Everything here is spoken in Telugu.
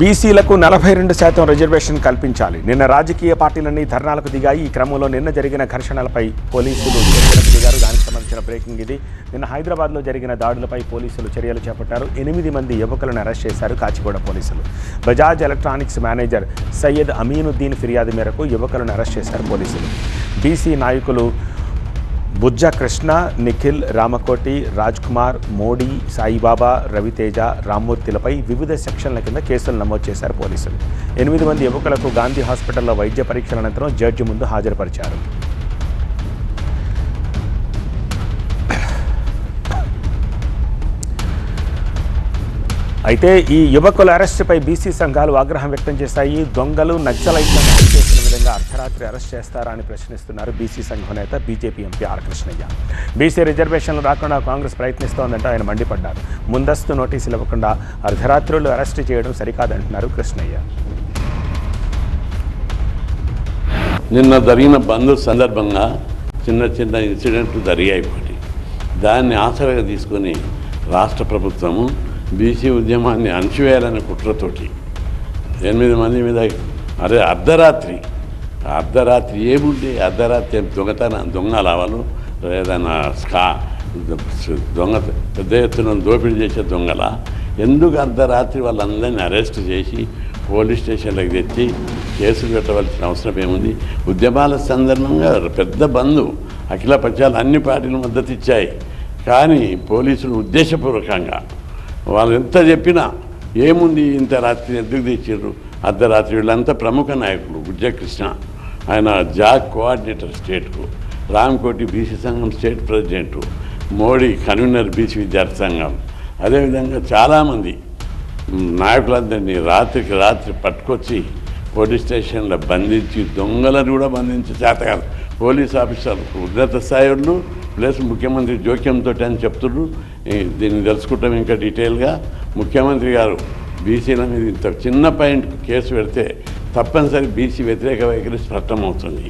బీసీలకు నలభై రెండు శాతం రిజర్వేషన్ కల్పించాలి. నిన్న రాజకీయ పార్టీలన్నీ ధర్నాలకు దిగాయి. ఈ క్రమంలో నిన్న జరిగిన ఘర్షణలపై పోలీసులు చర్యలకు దిగారు దానికి సంబంధించిన బ్రేకింగ్ ఇది. నిన్న హైదరాబాద్లో జరిగిన దాడులపై పోలీసులు చర్యలు చేపట్టారు. ఎనిమిది మంది యువకులను అరెస్ట్ చేశారు కాచిగూడ పోలీసులు. బజాజ్ ఎలక్ట్రానిక్స్ మేనేజర్ సయ్యద్ అమీనుద్దీన్ ఫిర్యాదు మేరకు యువకులను అరెస్ట్ చేశారు పోలీసులు. బీసీ నాయకులు బుజ్జ కృష్ణ నిఖిల్ రామకోటి రాజ్ కుమార్ మోడీ సాయిబాబా రవితేజ రామ్మూర్తిలపై వివిధ సెక్షన్ల కింద కేసులు నమోదు చేశారు పోలీసులు. ఎనిమిది మంది యువకులకు గాంధీ హాస్పిటల్లో వైద్య పరీక్షల అనంతరం జడ్జి ముందు హాజరుపరిచారు. అయితే ఈ యువకుల అరెస్టుపై బీసీ సంఘాలు ఆగ్రహం వ్యక్తం చేశాయి. దొంగలు నక్సలైట్లను అరెస్ట్ విధంగా అర్ధరాత్రి అరెస్ట్ చేస్తారా అని ప్రశ్నిస్తున్నారు బీసీ సంఘం నేత BJP MP R Krishnaiah. BC రిజర్వేషన్లు రాకుండా కాంగ్రెస్ ప్రయత్నిస్తోందంటే ఆయన మండిపడ్డారు. ముందస్తు నోటీసులు ఇవ్వకుండా అర్ధరాత్రులు అరెస్ట్ చేయడం సరికాదంటున్నారు కృష్ణయ్య. నిన్న జరిగిన బంద్ సందర్భంగా చిన్న చిన్న ఇన్సిడెంట్లు జరిగాయి ఒకటి దాన్ని ఆసరగా తీసుకొని రాష్ట్ర ప్రభుత్వము బీసీ ఉద్యమాన్ని అణచివేయాలనే కుట్రతోటి ఎనిమిది మంది మీద అరే అర్ధరాత్రి అర్ధరాత్రి ఏముంది? అర్ధరాత్రి ఏం దొంగతన దొంగ లావాలు ఏదైనా స్కా దొంగ పెద్ద ఎత్తున దోపిడీ చేసే దొంగల? ఎందుకు అర్ధరాత్రి వాళ్ళందరినీ అరెస్ట్ చేసి పోలీస్ స్టేషన్లకు తెచ్చి కేసులు పెట్టవలసిన అవసరం ఏముంది? ఉద్యమాల సందర్భంగా పెద్ద బంధు అఖిల పక్షాలు అన్ని పార్టీలు మద్దతు ఇచ్చాయి. కానీ పోలీసులు ఉద్దేశపూర్వకంగా వాళ్ళు ఎంత చెప్పినా ఏముంది ఇంత రాత్రి ఎందుకు తెచ్చారు? అర్ధరాత్రి వీళ్ళంతా ప్రముఖ నాయకులు బుజ్జకృష్ణ. ఆయన జాక్ కోఆర్డినేటర్ స్టేట్కు రామ్కోటి బీసీ సంఘం state president Modi convener BC విద్యార్థి సంఘం. అదేవిధంగా చాలామంది నాయకులందరినీ రాత్రికి రాత్రి పట్టుకొచ్చి పోలీస్ స్టేషన్లో బంధించి దొంగలను కూడా బంధించి చేతకాదు పోలీస్ ఆఫీసర్ ఉన్నత స్థాయిలు ప్లస్ ముఖ్యమంత్రి జోక్యంతో అని చెప్తున్నారు. దీన్ని తెలుసుకుంటాం ఇంకా డీటెయిల్గా. ముఖ్యమంత్రి గారు బీసీల మీద ఇంత చిన్న పాయింట్ కేసు పెడితే తప్పనిసరి బీసీ వ్యతిరేక వైఖరి స్పష్టమవుతుంది.